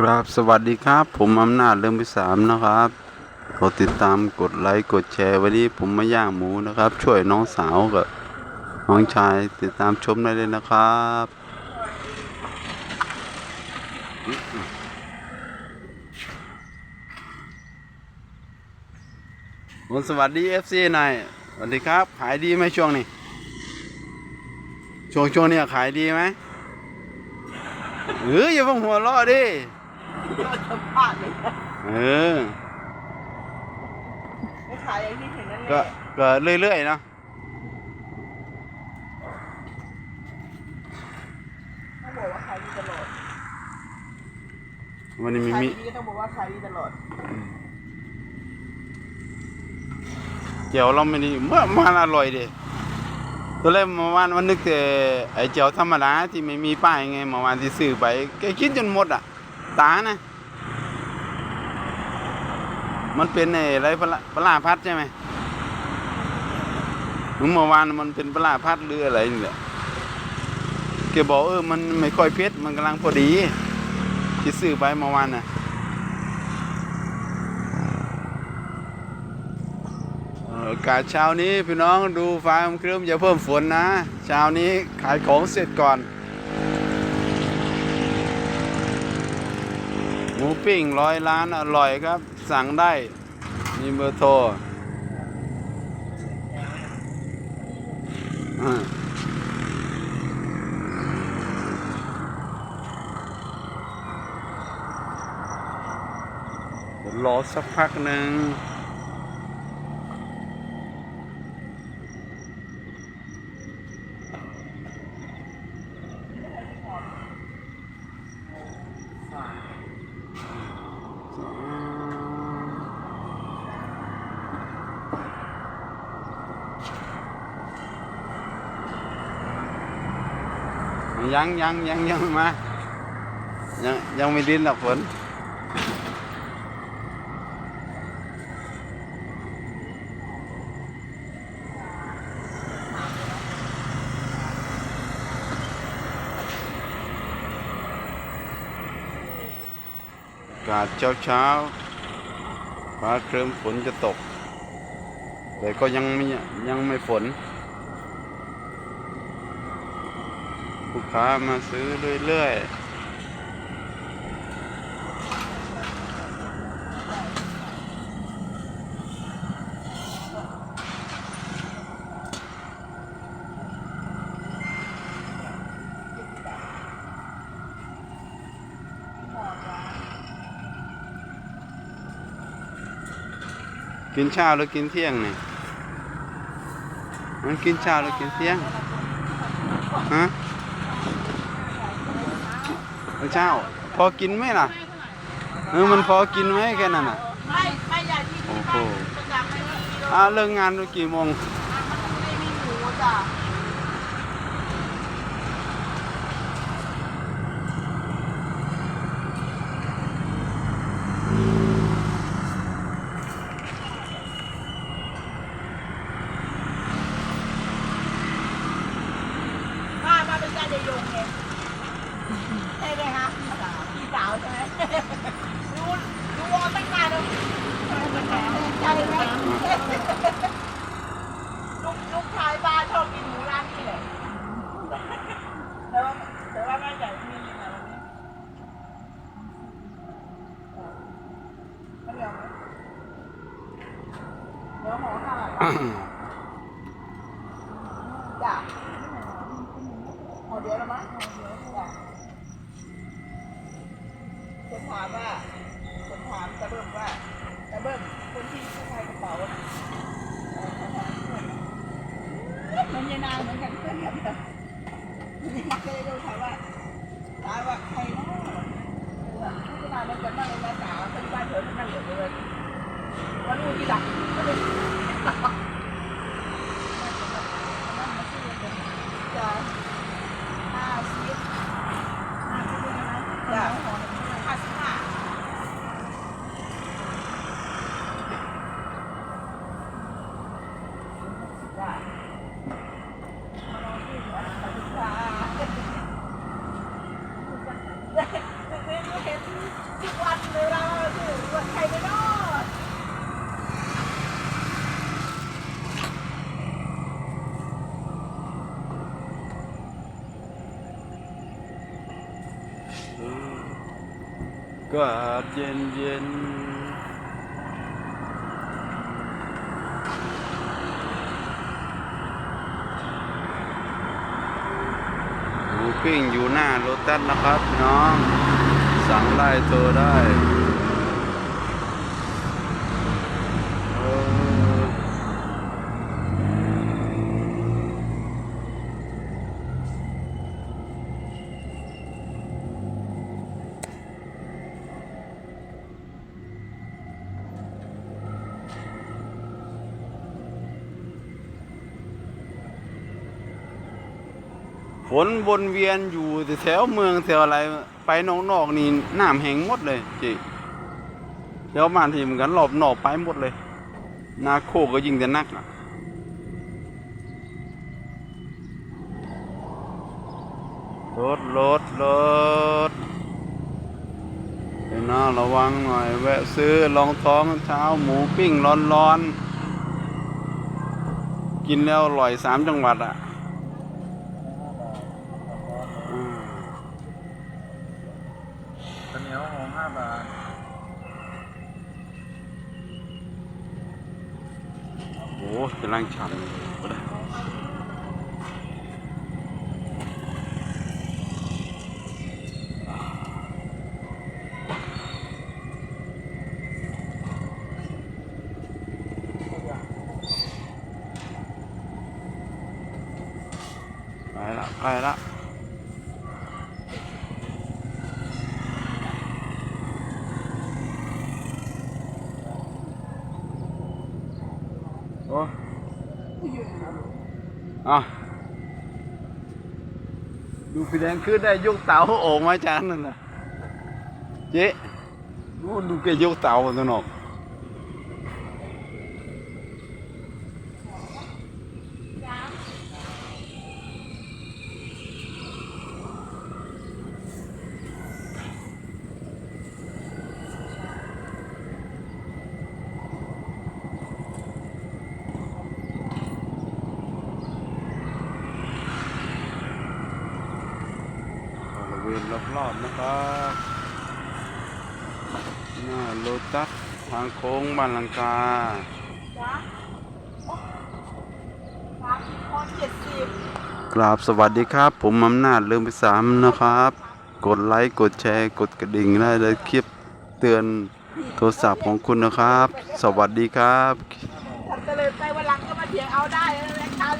ครับสวัสดีครับ ผมอำนาจเริ่มพิสามนะครับกดติดตามกดไลค์กดแชร์วันนี้ผมมาย่างหมูนะครับ ช่วยน้องสาวกับน้องชายติดตามชมได้เลยนะครับผมสวัสดีเอฟซีนายสวัสดีครับ ขายดีไหมช่วงนี้ช่วงช่วงนี้ขายดีไหมเอออย่าเพิ่งหัวเราะดิ สัมภาษณ์เลยเออไม่ขายอย่างที่เห็นนั่นแหก็ ละก็เรื่อยๆเนาะ ต้องบอกว่าขายดีตลอดวันนี้มีขายมี ดีก็ต้องบอกว่าขายดีตลอดเจียวเราไม่ดีเมื่อมันอร่อยดิตัวแรกเมื่อวานวันนึกแต่ไอ้เจียวธรรมดาที่ไม่มีป้ายไงเมื่อวานที่ซื้อไปแกคิดจนหมดอะ ตานะ มันเป็นอะไรปลาปลาพัดใช่ไหมเมื่อวานมันเป็นปลาพัดหรืออะไรนี่แหละแกบอกเออ มันไม่ค่อยเผ็ดมันกำลังพอดี ที่ซื้อไปเมื่อวานน่ะเออกาศเช้านี้พี่น้องดูฟ้าครึ้มอย่าเพิ่มฝนนะ เช้านี้ขายของเสร็จก่อน มูปิ้งร้อยล้านอร่อยครับ สั่งได้ มีเบอร์โทรรอสักพักหนึ่ง ยังยังยังยังมายังยังไม่ดินหรอกฝนกาศเช้าเช้าฟ้าครึ้มฝนจะตก แต่ก็ยังไม่ยังไม่ฝน ลูกค้ามาซื้อเรื่อยๆกินเช้าหรือกินเที่ยงนี่มันกินเช้าหรือกินเที่ยงฮะ เช้า พอกินไหมล่ะเออมันพอกินไหมแค่นั้นน่ะไม่ไม่อยากที่โอ้ที่โหบ้านประจำไม่มีกิโลอ่าเลิกงานกี่โมงไม่มีหมูจ้ะป้ามาเป็นญาติยงไงใช่ไหมคะพี่สาวพี่สาวใช่ไหมรู้รู้ว่าตั้งนานแล้วใช่ไหมลูกลูกชายป้าชอบกินหมูร้านนี้เลยแต่ว่าแต่ว่าแม่ใหญ่มีนะวันนี้ไม่เดี๋ยวไหม เดี๋ยวหมอห้าจ้ะหอเดียวแล้วมั้งจ้ะจะถามว่าจะถามตะเบิ้มว่าตะเบิ้มคนที่สะพายกระเป๋านะเออเขาถามเพื่อนมันจะนานเหมือนกันเพื่อนกันนะมีมักเลยดูถามว่าถามว่าใครเนาะเออไม่จะนานเหมือนกันนั่งในภาษาเป็นบ้านเถอะนั่งเหลือเลย วันรู้ที่ดักก็เลยจะห้าสิบห้าสิบเลยนะจ้ะห้าสิบห้า จ้ะมารอที่หัวขอบคุณค่ะา กาศเย็นเย็นหมูปิ้งอยู่หน้าโรตัสนะครับน้อง สั่งไล่โทรได้ ฝนวนเวียนอยู่แถวเมืองแถวอะไรไปนอกๆนี่น้ำแห้งหมดเลยจิแถวบ้านที่เหมือนกันรอบหนอกไปหมดเลย นาโคก็ยิ่งจะนักอะรถรถรถเดี๋ยวนะระวังหน่อย แวะซื้อรองท้องเช้าหมูปิ้งร้อนๆ กินแล้วอร่อยสามจังหวัดอะอืม ข้าวเหนียวหงห้าบาท โอ้กำลังฉันก็ได้ ไปละไปละโอ้ อะดูพี่แดงขึ้นได้ยกเตาโอ่งมาจานนั่นน่ะเจ๊ดูดูแกยกเตาตัวนอกบ ริเวณรอบๆนะครับหน้าโลตัสทางโค้งบ้านลังกาจ้ะสามสิบคนเจ็ดสิบกราบสวัสดีครับ ผมอำนาจเริ่มไปสามนะครับ กดไลค์กดแชร์ กดกระดิ่งได้เลยคลิปเตือนโทรศัพท์ของคุณนะครับ สวัสดีครับทำเจริญไปวันหลังก็มาเถียงเอาได้แล้วแหละ